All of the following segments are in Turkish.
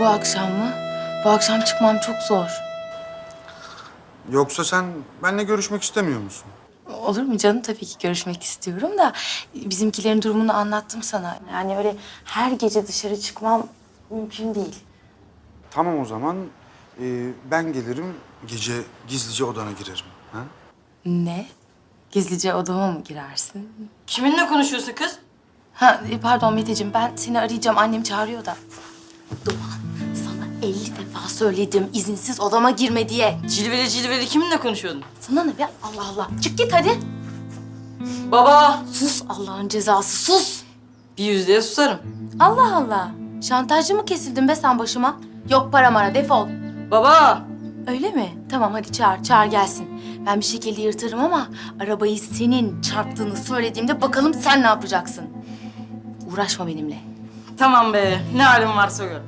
Bu akşam mı? Bu akşam çıkmam çok zor. Yoksa sen benimle görüşmek istemiyor musun? Olur mu canım? Tabii ki görüşmek istiyorum da bizimkilerin durumunu anlattım sana. Yani öyle her gece dışarı çıkmam mümkün değil. Tamam o zaman. Ee, ben gelirim, gece gizlice odana girerim. Ha? Ne? Gizlice odama mı girersin? Kiminle konuşuyorsun kız? Ha e, pardon Meteciğim ben seni arayacağım. Annem çağırıyor da. Doğan sana 50 defa söyledim izinsiz odama girme diye. Cilveli cilveli kiminle konuşuyordun? Sana ne be? Allah Allah. Çık git hadi. Baba! Sus Allah'ın cezası sus. Bir yüzdeye susarım. Allah Allah. Şantajcı mı kesildin be sen başıma? Yok para mara defol. Baba! Öyle mi? Tamam hadi çağır, çağır gelsin. Ben bir şekilde yırtarım ama arabayı senin çarptığını söylediğimde bakalım sen ne yapacaksın? Uğraşma benimle. Tamam be, ne halin varsa gör.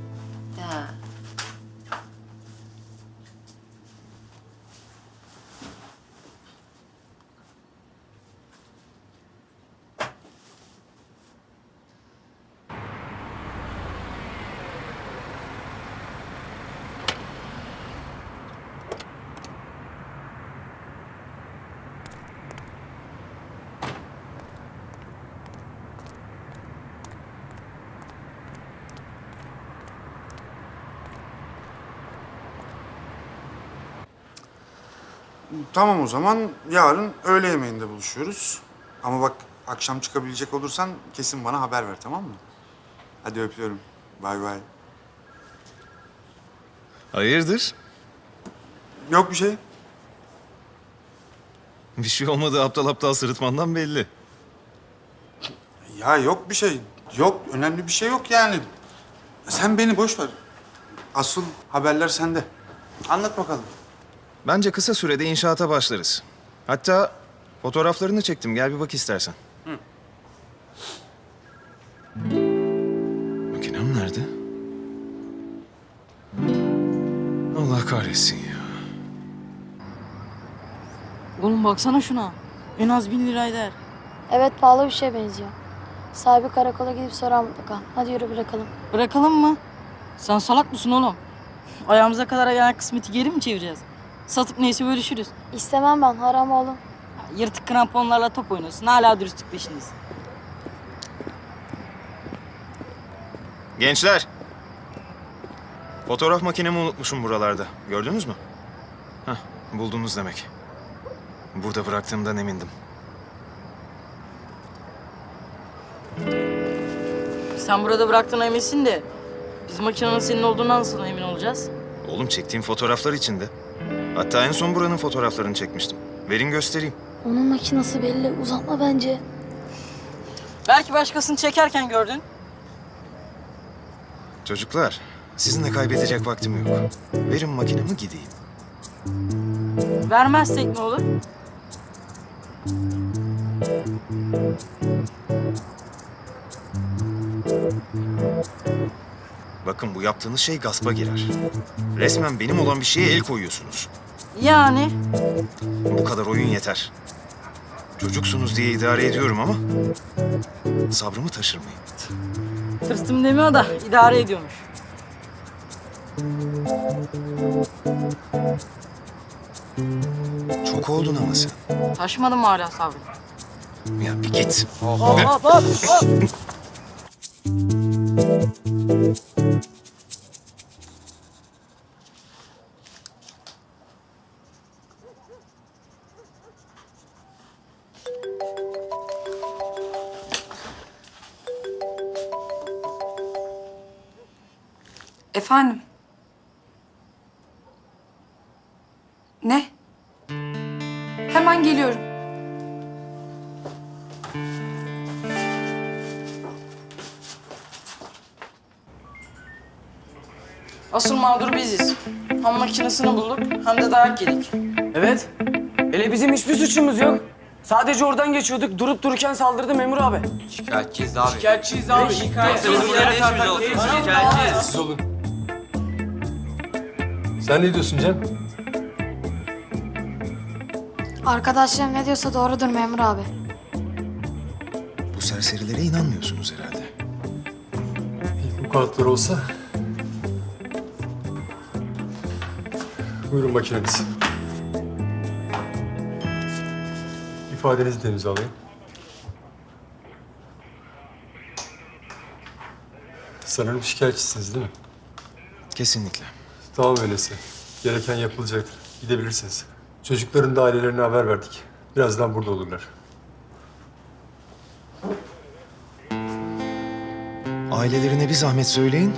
Tamam o zaman yarın öğle yemeğinde buluşuyoruz. Ama bak akşam çıkabilecek olursan kesin bana haber ver tamam mı? Hadi öpüyorum. Bay bay. Hayırdır? Yok bir şey. Bir şey olmadı aptal aptal sırıtmandan belli. Ya yok bir şey. Yok önemli bir şey yok yani. Sen beni boş ver. Asıl haberler sende. Anlat bakalım. Bence kısa sürede inşaata başlarız. Hatta fotoğraflarını çektim. Gel bir bak istersen. Makinem nerede? Allah kahretsin ya. Oğlum baksana şuna. En az bin lira eder. Evet pahalı bir şeye benziyor. Sahibi karakola gidip sorar mutlaka. Hadi yürü bırakalım. Bırakalım mı? Sen salak mısın oğlum? Ayağımıza kadar gelen kısmeti geri mi çevireceğiz? Satıp neyse bölüşürüz. İstemem ben haram oğlum. Yırtık kramponlarla top oynuyorsun. Hala dürüstlük peşindesin. Gençler. Fotoğraf makinemi unutmuşum buralarda. Gördünüz mü? Hah, buldunuz demek. Burada bıraktığımdan emindim. Sen burada bıraktığına eminsin de... ...biz makinenin senin olduğundan nasıl emin olacağız? Oğlum çektiğim fotoğraflar içinde. Hatta en son buranın fotoğraflarını çekmiştim. Verin göstereyim. Onun makinesi belli. Uzatma bence. Belki başkasını çekerken gördün. Çocuklar, sizinle kaybedecek vaktim yok. Verin makinemi gideyim. Vermezsek ne olur? Bakın bu yaptığınız şey gaspa girer. Resmen benim olan bir şeye el koyuyorsunuz. Yani Bu kadar oyun yeter. Çocuksunuz diye idare ediyorum ama sabrımı taşırmayın. tırstım demiyor da idare ediyormuş. Çok oldun ama sen. Taşmadı mı hala sabrın? Ya bir git. Hop hop hop Efendim? Ne? Hemen geliyorum. Asıl mağdur biziz. Ham makinesini bulduk hem de dayak yedik. Evet. Hele bizim hiçbir suçumuz yok. Sadece oradan geçiyorduk. Durup dururken saldırdı memur abi. Şikayetçiyiz abi. Şikayetçiyiz abi. Şikayetçiyiz. Şikayetçiyiz. Siz olun. Sen ne diyorsun Cem? Arkadaşlarım ne diyorsa doğrudur memur abi. Bu serserilere inanmıyorsunuz herhalde. Bu kadar olsa Buyurun makineniz. İfadenizi de imzalayın. Sanırım şikayetçisiniz değil mi? Kesinlikle. Tamam öyleyse. Gereken yapılacaktır. Gidebilirsiniz. Çocukların da ailelerine haber verdik. Birazdan burada olurlar. Ailelerine bir zahmet söyleyin.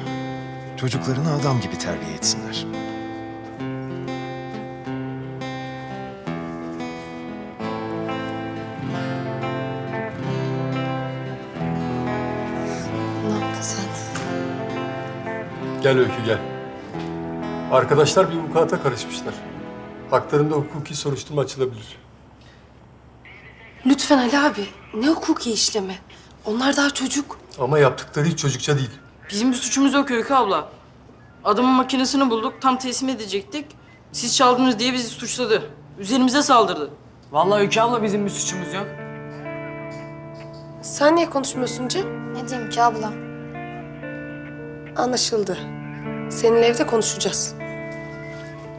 Çocuklarını adam gibi terbiye etsinler. Ne yaptın sen? Gel Öykü gel. Arkadaşlar bir vukuata karışmışlar. Haklarında hukuki soruşturma açılabilir. Lütfen Ali abi. Ne hukuki işlemi? Onlar daha çocuk. Ama yaptıkları hiç çocukça değil. Bizim bir suçumuz yok Öykü abla. Adamın makinesini bulduk, tam teslim edecektik. Siz çaldınız diye bizi suçladı. Üzerimize saldırdı. Vallahi Öykü abla bizim bir suçumuz yok. Sen niye konuşmuyorsun Cem? Ne diyeyim ki abla? Anlaşıldı. Seninle evde konuşacağız.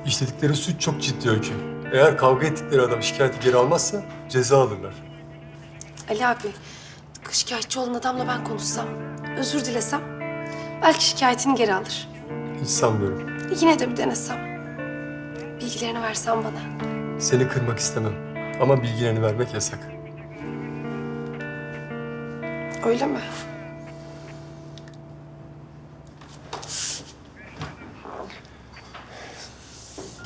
İşledikleri suç çok ciddi Öykü. Eğer kavga ettikleri adam şikayeti geri almazsa ceza alırlar. Ali abi, şikayetçi olan adamla ben konuşsam, özür dilesem, belki şikayetini geri alır. Hiç sanmıyorum. Yine de bir denesem. Bilgilerini versen bana. Seni kırmak istemem. Ama bilgilerini vermek yasak. Öyle mi?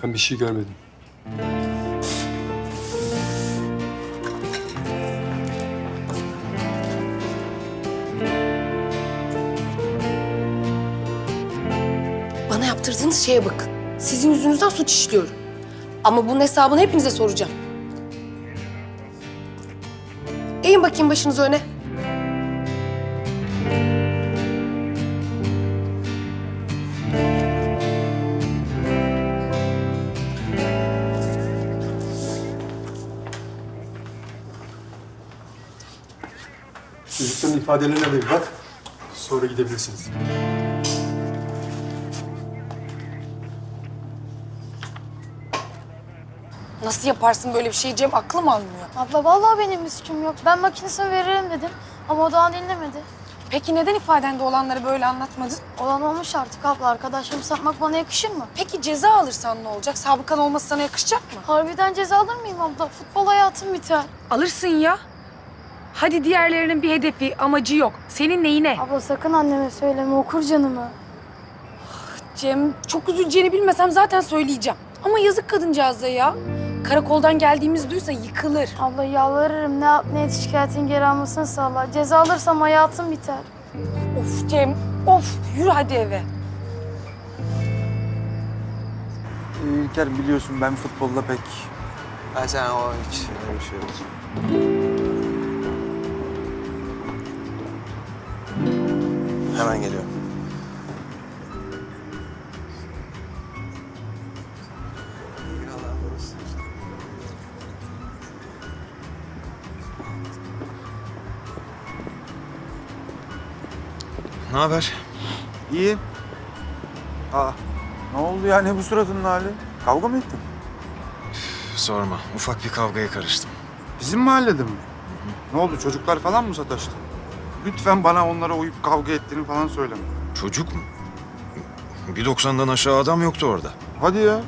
Ben bir şey görmedim. Bana yaptırdığınız şeye bakın. Sizin yüzünüzden suç işliyorum. Ama bunun hesabını hepinize soracağım. Eğin bakayım başınızı öne. Çocukların ifadelerine de bir bak. Sonra gidebilirsiniz. Nasıl yaparsın böyle bir şey Cem? Aklım almıyor. Abla vallahi benim bir suçum yok. Ben makinesini veririm dedim. Ama o daha dinlemedi. Peki neden ifadende olanları böyle anlatmadın? Olan olmuş artık abla. Arkadaşlarımı satmak bana yakışır mı? Peki ceza alırsan ne olacak? Sabıkan olması sana yakışacak mı? Harbiden ceza alır mıyım abla? Futbol hayatım biter. Alırsın ya. Hadi diğerlerinin bir hedefi, amacı yok. Senin neyine? Abla sakın anneme söyleme. Okur canımı. Cem çok üzüleceğini bilmesem zaten söyleyeceğim. Ama yazık kadıncağıza ya. Karakoldan geldiğimizi duysa yıkılır. Abla yalvarırım. Ne yap ne et şikayetin geri almasını sağla. Ceza alırsam hayatım biter. Of Cem, of yürü hadi eve. İlker biliyorsun ben futbolda pek... Ha sen o hiç öyle bir şey yok. Hemen geliyorum. Ne haber? İyi. Aa, ne oldu ya? Ne bu suratının hali? Kavga mı ettin? Sorma. Ufak bir kavgaya karıştım. Bizim mahallede mi? Ne oldu? Çocuklar falan mı sataştı? Lütfen bana onlara uyup kavga ettiğini falan söyleme. Çocuk mu? Bir doksandan aşağı adam yoktu orada. Hadi ya.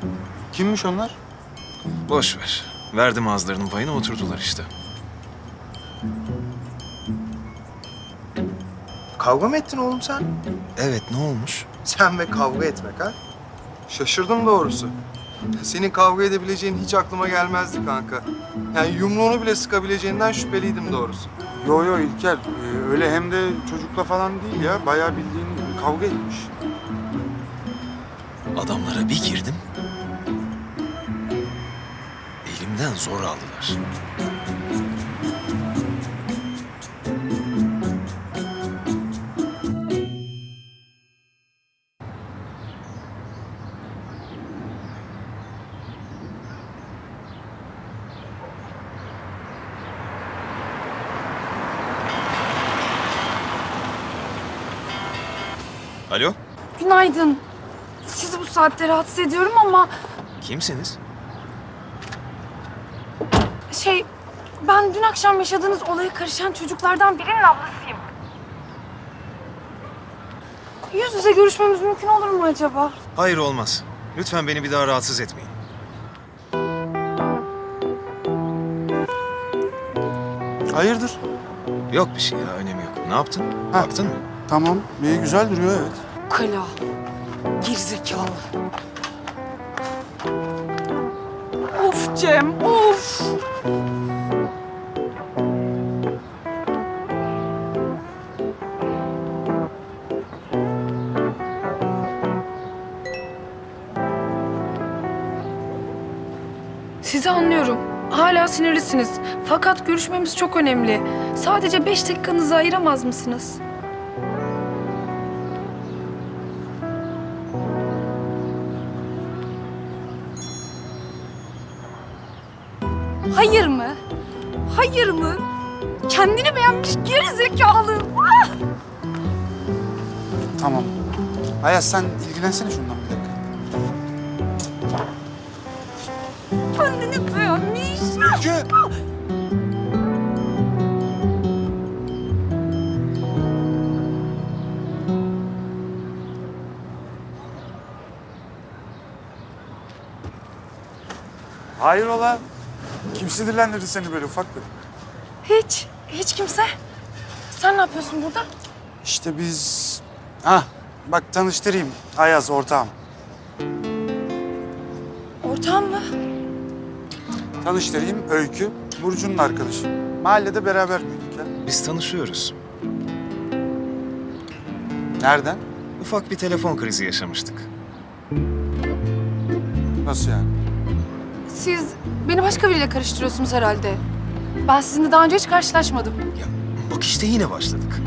Kimmiş onlar? Boş ver. Verdim ağızlarının payını oturdular işte. Kavga mı ettin oğlum sen? Evet ne olmuş? Sen ve kavga etmek ha? Şaşırdım doğrusu. Senin kavga edebileceğin hiç aklıma gelmezdi kanka. Yani yumruğunu bile sıkabileceğinden şüpheliydim doğrusu. Yo yo İlker. ee, öyle hem de çocukla falan değil ya. Bayağı bildiğin kavga etmiş. Adamlara bir girdim. Elimden zor aldılar. Saatte rahatsız ediyorum ama Kimsiniz? Şey, ben dün akşam yaşadığınız olaya karışan çocuklardan birinin ablasıyım. Yüz yüze görüşmemiz mümkün olur mu acaba? Hayır olmaz. Lütfen beni bir daha rahatsız etmeyin. Hayırdır? Yok bir şey ya önemi yok. Ne yaptın? Ha. Baktın mı? Tamam. İyi güzel duruyor evet. Kala. Gerizekalı. Of Cem, of. Sizi anlıyorum. Hala sinirlisiniz. Fakat görüşmemiz çok önemli. Sadece beş dakikanızı ayıramaz mısınız? Hayır mı? Hayır mı? Kendini beğenmiş gerizekalı. Ah! Tamam. Ayaz sen ilgilensene şundan bir dakika. Kendini beğenmiş. Öykü! Hayrola? Sinirlendirdi seni böyle ufaklık? Hiç, hiç kimse. Sen ne yapıyorsun burada? İşte biz... Ah bak tanıştırayım. Ayaz ortağım. Ortağım mı? Tanıştırayım Öykü. Burcu'nun arkadaşı. Mahallede beraber büyüdük ya. Biz tanışıyoruz. Nereden? Ufak bir telefon krizi yaşamıştık. Nasıl yani? Siz beni başka biriyle karıştırıyorsunuz herhalde. Ben sizinle daha önce hiç karşılaşmadım. Ya bak işte yine başladık.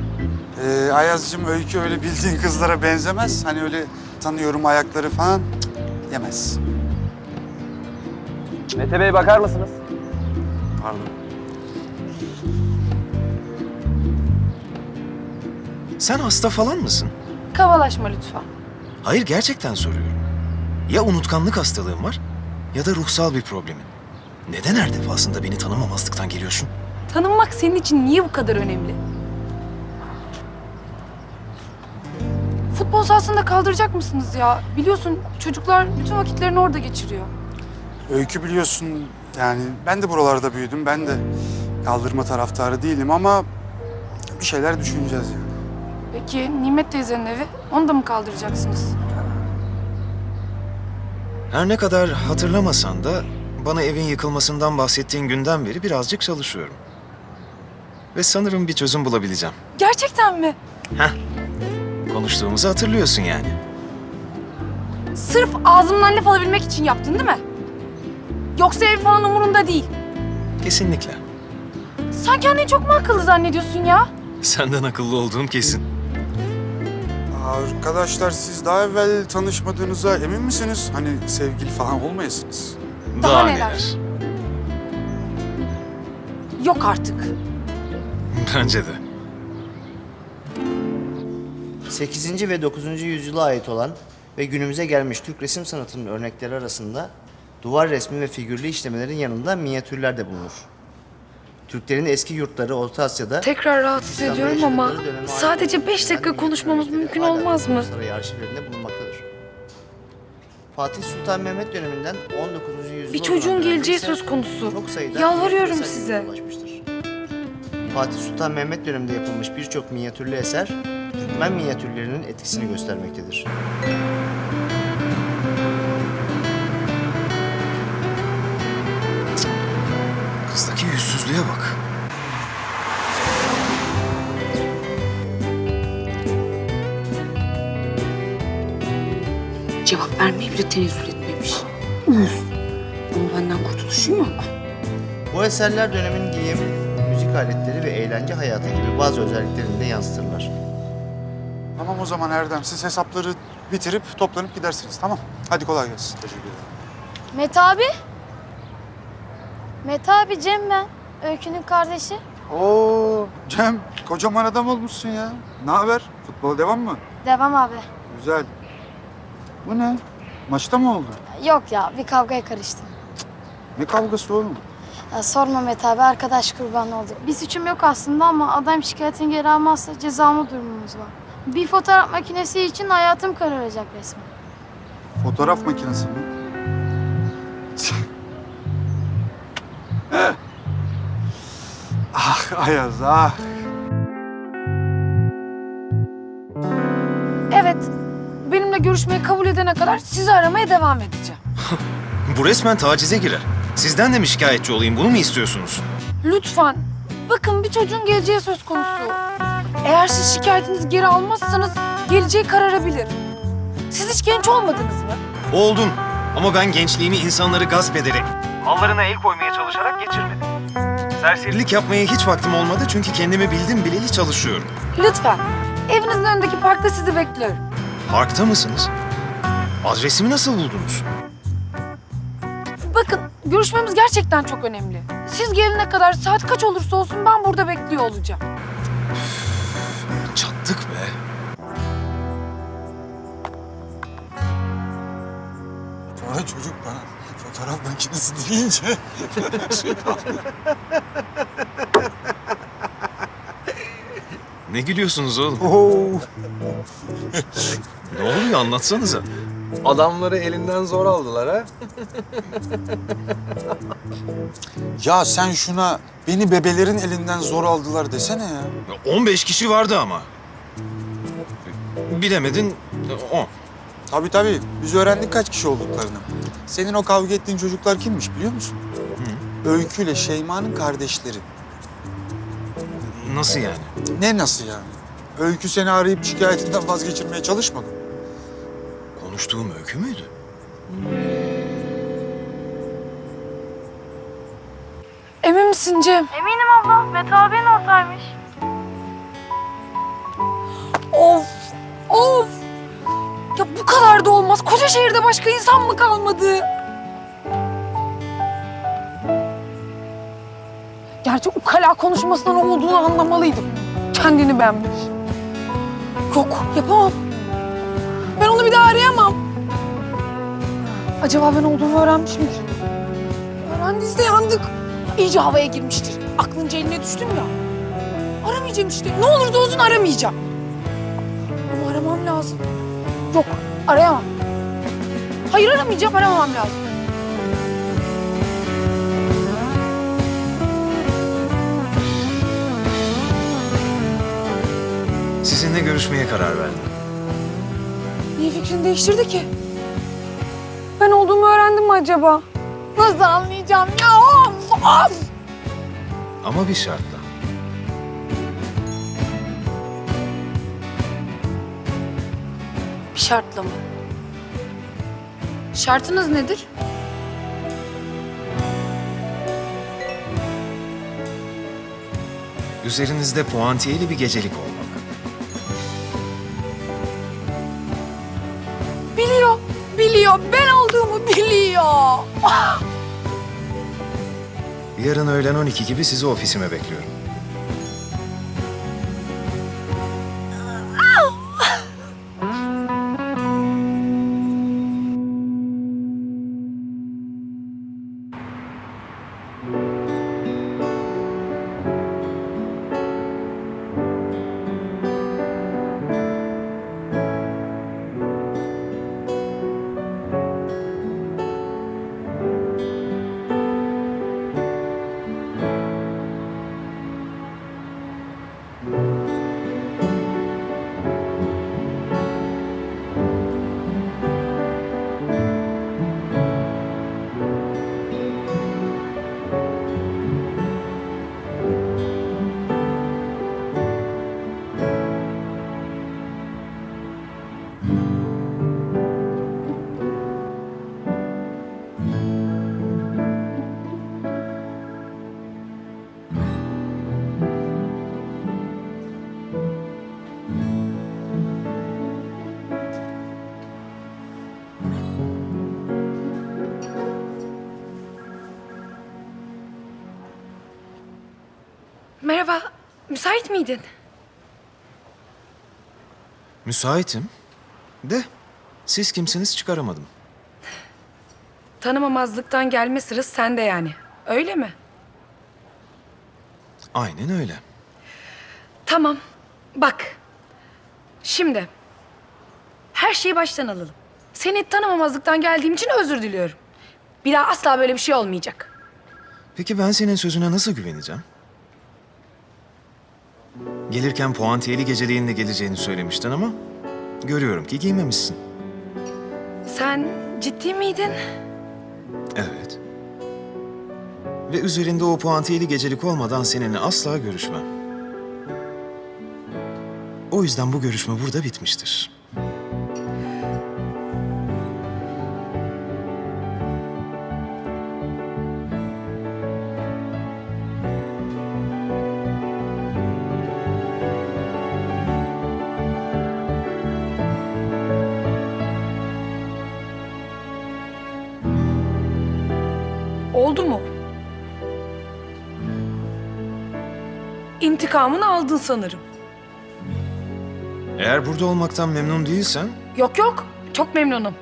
Ee, Ayaz'cığım Öykü öyle bildiğin kızlara benzemez. Hani öyle tanıyorum ayakları falan cık, yemez. Mete Bey bakar mısınız? Pardon. Sen hasta falan mısın? Kavalaşma lütfen. Hayır gerçekten soruyorum. Ya unutkanlık hastalığın var ya da ruhsal bir problemin. Neden her defasında beni tanımamazlıktan geliyorsun? Tanınmak senin için niye bu kadar önemli? Futbol sahasında kaldıracak mısınız ya? Biliyorsun çocuklar bütün vakitlerini orada geçiriyor. Öykü biliyorsun yani ben de buralarda büyüdüm. Ben de kaldırma taraftarı değilim ama bir şeyler düşüneceğiz yani. Peki Nimet teyzenin evi, onu da mı kaldıracaksınız? Her ne kadar hatırlamasan da bana evin yıkılmasından bahsettiğin günden beri birazcık çalışıyorum. Ve sanırım bir çözüm bulabileceğim. Gerçekten mi? Konuştuğumuzu hatırlıyorsun yani. Sırf ağzımdan laf alabilmek için yaptın değil mi? Yoksa ev falan umurunda değil. Kesinlikle. Sen kendini çok mu akıllı zannediyorsun ya? Senden akıllı olduğum kesin. Arkadaşlar siz daha evvel tanışmadığınıza emin misiniz? Hani sevgili falan olmayasınız. Daha neler? Yok artık. Bence de. 8. ve 9. yüzyıla ait olan ve günümüze gelmiş Türk resim sanatının örnekleri arasında duvar resmi ve figürlü işlemelerin yanında minyatürler de bulunur. Türklerin eski yurtları Orta Asya'da Tekrar rahatsız ediyorum ama sadece beş dakika konuşmamız mümkün olmaz mı? Saray arşivlerinde bulunmaktadır. Fatih Sultan Mehmet döneminden 19. yüzyıla Bir çocuğun geleceği söz konusu. çok sayıda Yalvarıyorum size. ulaşmıştır. Fatih Sultan Mehmet döneminde yapılmış birçok minyatürlü eser Türkmen minyatürlerinin etkisini göstermektedir. Tenezzül etmemiş. Uyuz. Ama benden kurtuluşun yok. Bu eserler dönemin giyim, müzik aletleri ve eğlence hayatı gibi bazı özelliklerini de yansıtırlar. Tamam o zaman Erdem siz hesapları bitirip toplanıp gidersiniz tamam. Hadi kolay gelsin. Teşekkür ederim. Mete abi. Mete abi Cem ben. Öykü'nün kardeşi. Oo Cem kocaman adam olmuşsun ya. Ne haber? Futbola devam mı? Devam abi. Güzel. Bu ne? Maçta mı oldu? Yok ya bir kavgaya karıştım. Ne kavgası oğlum? Ya sorma Mete abi arkadaş kurbanı olduk. Bir suçum yok aslında ama adam şikayetini geri almazsa cezamı durumumuz var. Bir fotoğraf makinesi için hayatım kararacak resmen. Fotoğraf makinesi mi? ah Ayaz ah. Görüşmeyi kabul edene kadar sizi aramaya devam edeceğim. Bu resmen tacize girer. Sizden de mi şikayetçi olayım? Bunu mu istiyorsunuz? Lütfen. Bakın bir çocuğun geleceği söz konusu. Eğer siz şikayetinizi geri almazsanız geleceği kararabilir. Siz hiç genç olmadınız mı? Oldum. Ama ben gençliğimi insanları gasp ederek, mallarına el koymaya çalışarak geçirmedim. Serserilik yapmaya hiç vaktim olmadı çünkü kendimi bildim bileli çalışıyorum. Lütfen. Evinizin önündeki parkta sizi bekliyorum. Parkta mısınız? Adresimi nasıl buldunuz? Bakın görüşmemiz gerçekten çok önemli. Siz gelene kadar saat kaç olursa olsun ben burada bekliyor olacağım. Çattık be. Sonra çocuk bana fotoğraf makinesi deyince şey Ne gülüyorsunuz oğlum? Oo. Ne oluyor anlatsanıza. Adamları elinden zor aldılar ha. Ya sen şuna beni bebelerin elinden zor aldılar desene ya. 15 kişi vardı ama. Bilemedin 10. Tabii tabii. Biz öğrendik kaç kişi olduklarını. Senin o kavga ettiğin çocuklar kimmiş biliyor musun? Öykü ile Şeyma'nın kardeşleri. Nasıl yani? Ne nasıl yani? Öykü seni arayıp şikayetinden vazgeçirmeye çalışmadı. mı? Konuştuğum öykü müydü? Emin misin Cem? Eminim abla. Mete abinin ortağıymış. Of! Of! Ya bu kadar da olmaz. Koca şehirde başka insan mı kalmadı? Gerçi ukala konuşmasından olduğunu anlamalıydım. Kendini beğenmiş. Yok, yapamam. Ben onu bir daha arayamam. Acaba ben olduğumu öğrenmiş midir? Öğrendiyse yandık. İyice havaya girmiştir. Aklınca eline düştüm ya. Aramayacağım işte. Ne olursa olsun aramayacağım. Ama aramam lazım. Yok, arayamam. Hayır aramayacağım, aramamam lazım. Sizinle görüşmeye karar verdim. Niye fikrini değiştirdi ki? Ben olduğumu öğrendim mi acaba? Nasıl anlayacağım ya? Of, of! Ama bir şartla. Bir şartla mı? Şartınız nedir? Üzerinizde puantiyeli bir gecelik olmalı. Yarın öğlen 12 gibi sizi ofisime bekliyorum. Müsait miydin? Müsaitim. De siz kimsiniz çıkaramadım. Tanımamazlıktan gelme sırası sende yani. Öyle mi? Aynen öyle. Tamam. Bak. Şimdi. Her şeyi baştan alalım. Seni tanımamazlıktan geldiğim için özür diliyorum. Bir daha asla böyle bir şey olmayacak. Peki ben senin sözüne nasıl güveneceğim? Gelirken puantiyeli geceliğinle geleceğini söylemiştin ama... ...görüyorum ki giymemişsin. Sen ciddi miydin? Evet. Ve üzerinde o puantiyeli gecelik olmadan seninle asla görüşmem. O yüzden bu görüşme burada bitmiştir. Oldu mu? İntikamını aldın sanırım. Eğer burada olmaktan memnun değilsen... Yok yok. Çok memnunum.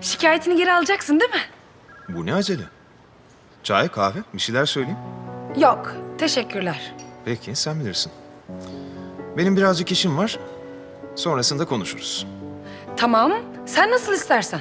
Şikayetini geri alacaksın değil mi? Bu ne acele? Çay, kahve, bir şeyler söyleyeyim. Yok. Teşekkürler. Peki, sen bilirsin. Benim birazcık işim var. Sonrasında konuşuruz. Tamam. Sen nasıl istersen.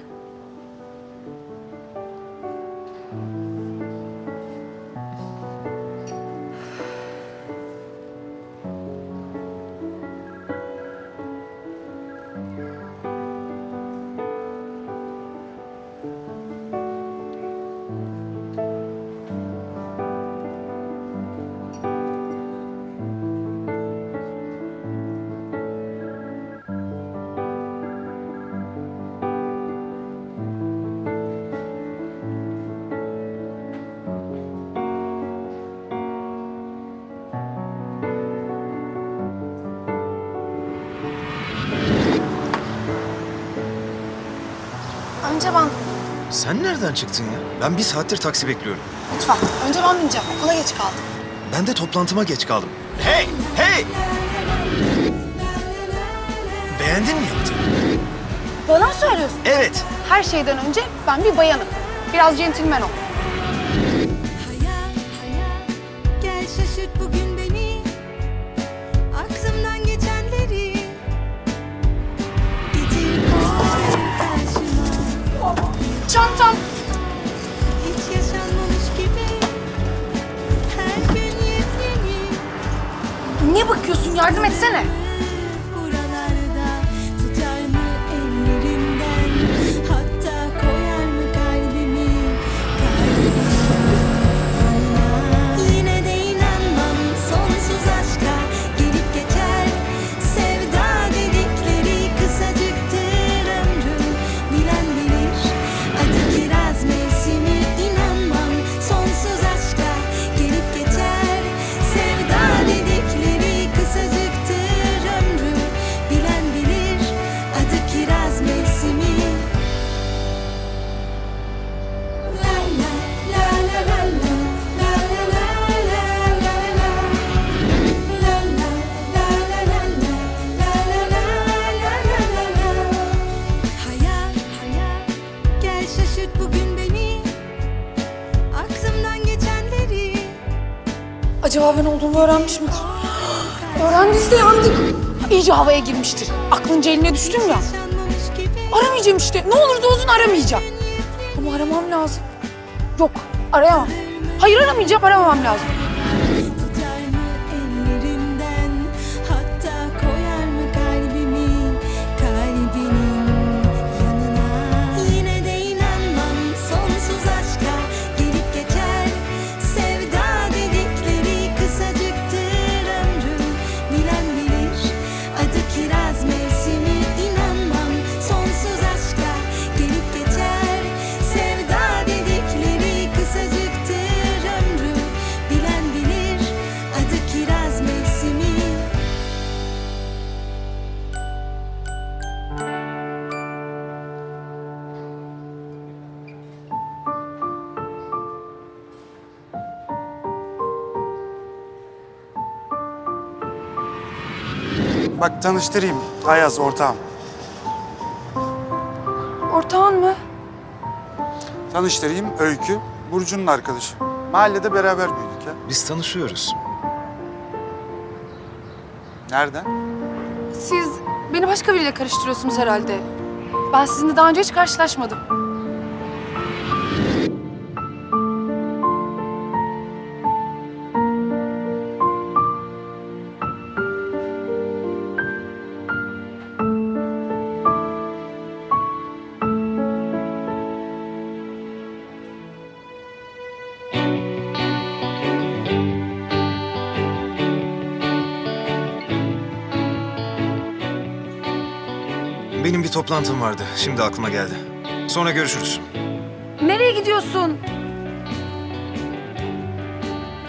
Sen nereden çıktın ya? Ben bir saattir taksi bekliyorum. Lütfen. Önce ben bineceğim. Okula geç kaldım. Ben de toplantıma geç kaldım. Hey, hey! Beğendin mi yaptığını? Bana mı söylüyorsun? Evet. Her şeyden önce ben bir bayanım. Biraz centilmen ol. Yardım etsene. Acaba ben olduğumu öğrenmiş midir? Öğrendiyse yandık. İyice havaya girmiştir. Aklınca eline düştüm ya. Aramayacağım işte. Ne olursa olsun aramayacağım. Ama aramam lazım. Yok arayamam. Hayır aramayacağım aramamam lazım. Bak tanıştırayım. Ayaz ortağım. Ortağın mı? Tanıştırayım Öykü. Burcu'nun arkadaşı. Mahallede beraber büyüdük ya. Biz tanışıyoruz. Nereden? Siz beni başka biriyle karıştırıyorsunuz herhalde. Ben sizinle daha önce hiç karşılaşmadım. Toplantım vardı. Şimdi aklıma geldi. Sonra görüşürüz. Nereye gidiyorsun?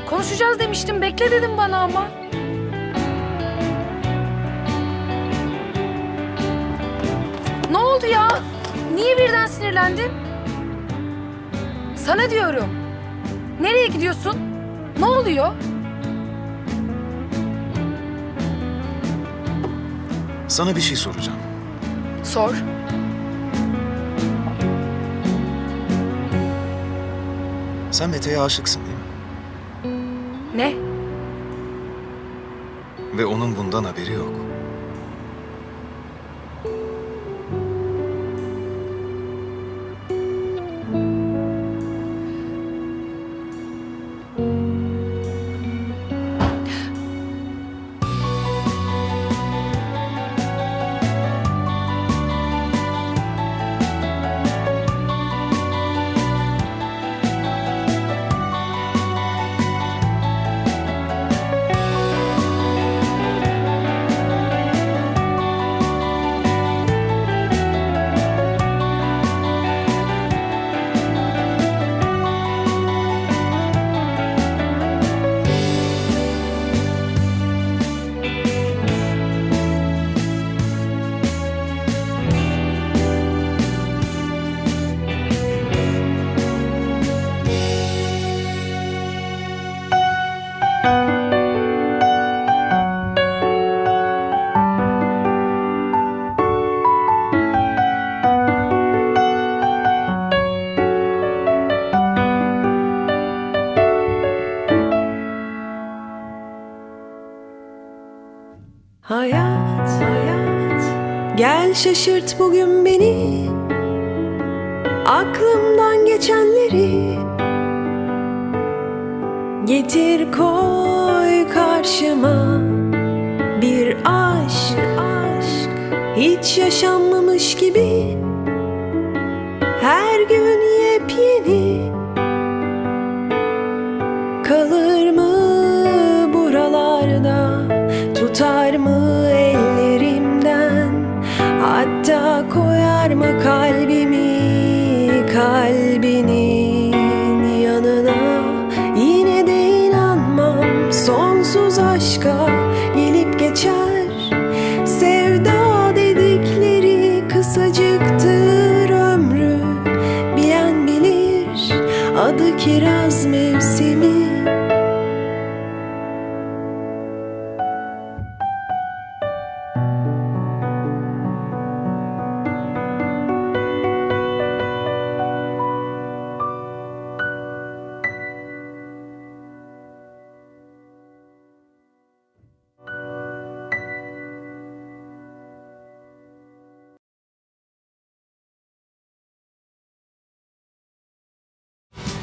Konuşacağız demiştim. Bekle dedim bana ama. Ne oldu ya? Niye birden sinirlendin? Sana diyorum. Nereye gidiyorsun? Ne oluyor? Sana bir şey soracağım. Sor. Sen Mete'ye aşıksın değil mi? Ne? Ve onun bundan haberi yok. Şaşırt bugün beni. Aklımdan geçenleri Getir koy karşıma. Bir aşk, aşk Hiç yaşanmamış gibi